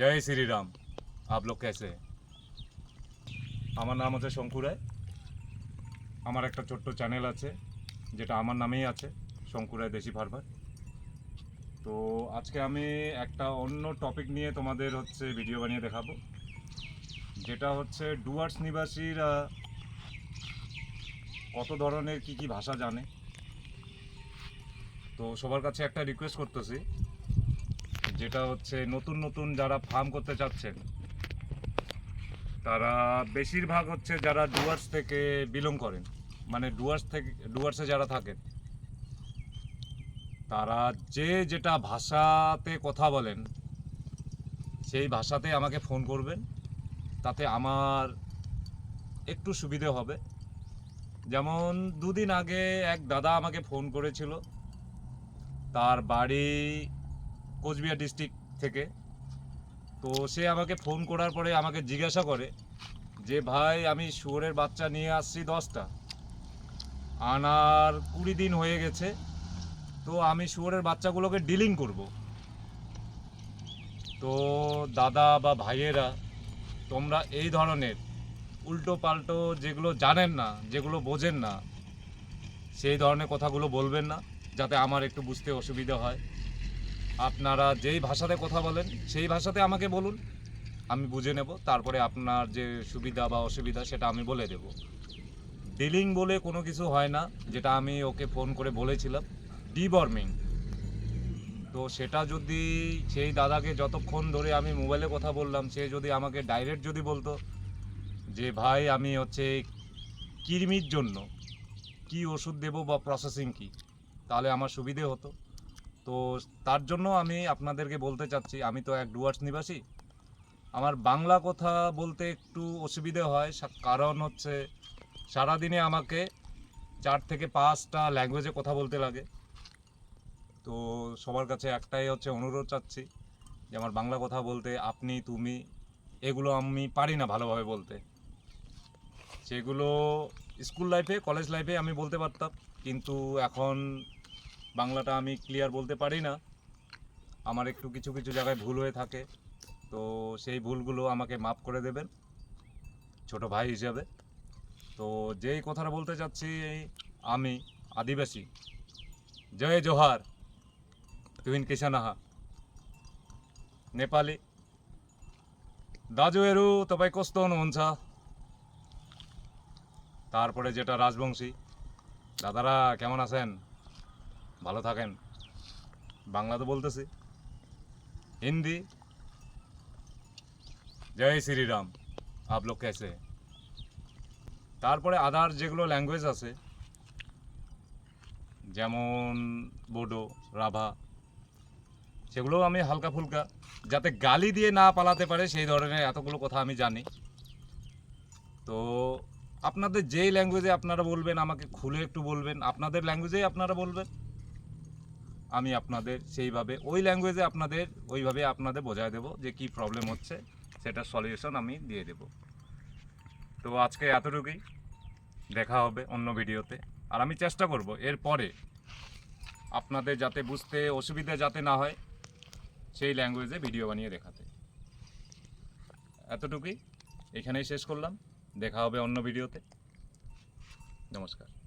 জয় Shriram. Up লোক কেসে? আমার নাম হচ্ছে শঙ্কু রায় আমার একটা ছোট্ট চ্যানেল আছে, যেটা আমার নামেই আছে শঙ্কু রায় দেশি ফার্মার। তো আজকে আমি একটা অন্য টপিক নিয়ে তোমাদের হচ্ছে ভিডিও বানিয়ে দেখাবো, যেটা হচ্ছে ডুয়ার্স নিবাসীরা কত ধরনের কি কি ভাষা জানে। তো সবার কাছে একটা রিকোয়েস্ট করতেছি যেটা হচ্ছে নতুন নতুন যারা ফার্ম করতে চাচ্ছেন, তারা বেশিরভাগ হচ্ছে যারা ডুয়ার্স থেকে বিলং করেন। মানে ডুয়ার্স থেকে ডুয়ার্সে যারা থাকেন, তারা যে যেটা ভাষাতে কথা বলেন, সেই ভাষাতে আমাকে ফোন করবেন। তাতে আমার একটু সুবিধে হবে। যেমন দুদিন আগে এক দাদা আমাকে ফোন করেছিল, তার বাড়ি কোচবিহার ডিস্ট্রিক্ট থেকে। তো সে আমাকে ফোন করার পরে আমাকে জিজ্ঞাসা করে যে, ভাই, আমি শুয়োরের বাচ্চা নিয়ে আসছি দশটা। আনার কুড়ি দিন হয়ে গেছে, তো আমি শুয়োরের বাচ্চাগুলোকে ডিলিং করব। তো দাদা বা ভাইয়েরা, তোমরা এই ধরনের উল্টো পাল্টো যেগুলো জানেন না, যেগুলো বোঝেন না, সেই ধরনের কথাগুলো বলবেন না, যাতে আমার একটু বুঝতে অসুবিধা হয়। আপনারা যেই ভাষাতে কথা বলেন, সেই ভাষাতে আমাকে বলুন। আমি বুঝে নেব, তারপরে আপনার যে সুবিধা বা অসুবিধা সেটা আমি বলে দেব। ডিলিং বলে কোনো কিছু হয় না, যেটা আমি ওকে ফোন করে বলেছিলাম। ডিবর্মিং। তো সেটা যদি সেই দাদাকে যতক্ষণ ধরে আমি মোবাইলে কথা বললাম, সে যদি আমাকে ডাইরেক্ট যদি বলতো যে, ভাই, আমি হচ্ছে কৃমির জন্য কি ওষুধ দেবো বা প্রসেসিং কি? তাহলে আমার সুবিধে হতো। তো তার জন্য আমি আপনাদেরকে বলতে চাচ্ছি, আমি তো এক ডুয়ার্স নিবাসী। আমার বাংলা কথা বলতে একটু অসুবিধে হয় কারণ হচ্ছে সারাদিনে আমাকে চার থেকে পাঁচটা ল্যাঙ্গুয়েজে কথা বলতে লাগে। তো সবার কাছে একটাই হচ্ছে অনুরোধ চাচ্ছি যে আমার বাংলা কথা বলতে, আপনি, তুমি, এগুলো আমি পারি না ভালোভাবে বলতে। সেগুলো স্কুল লাইফে কলেজ লাইফে আমি বলতে পারতাম, কিন্তু এখন বাংলাটা আমি ক্লিয়ার বলতে পারি না। আমার একটু কিছু কিছু জায়গায় ভুল হয়ে থাকে। তো সেই ভুলগুলো আমাকে মাফ করে দেবেন, ছোট ভাই হিসাবে। তো যেই কথাটা বলতে চাচ্ছি, আমি আদিবাসী। জয় জোহার, তুহিন কিষানাহা নেপালি। দাজুয়েরু তবাই কস্তন মনসা। তারপরে যেটা রাজবংশী। দাদারা কেমন আছেন? ভালো থাকেন। বাংলা তো বলতেছি, হিন্দি। জয় শ্রীরাম, আপ লোক কেসে। তারপরে আদার যেগুলো ল্যাঙ্গুয়েজ আছে, যেমন বোডো, রাভা, সেগুলো আমি হালকা ফুলকা, যাতে গালি দিয়ে না পালাতে পারে সেই ধরনের এতগুলো কথা আমি জানি। তো আপনাদের যেই ল্যাঙ্গুয়েজে আপনারা বলবেন, আমাকে খুলে একটু বলবেন, আপনাদের ল্যাঙ্গুয়েজেই আপনারা বলবেন। আমি আপনাদের সেইভাবে, ওই ল্যাঙ্গুয়েজে আপনাদের, ওইভাবে আপনাদের বোঝায় দেবো যে কি প্রবলেম হচ্ছে সেটা সলিউশন আমি দিয়ে দেব। তো আজকে এতটুকুই, দেখা হবে অন্য ভিডিওতে। আর আমি চেষ্টা করব এরপরে আপনাদের যাতে বুঝতে অসুবিধা যাতে না হয়, সেই ল্যাঙ্গুয়েজে ভিডিও বানিয়ে দেখাতে। এতটুকুই, এখানেই শেষ করলাম। দেখা হবে অন্য ভিডিওতে। নমস্কার।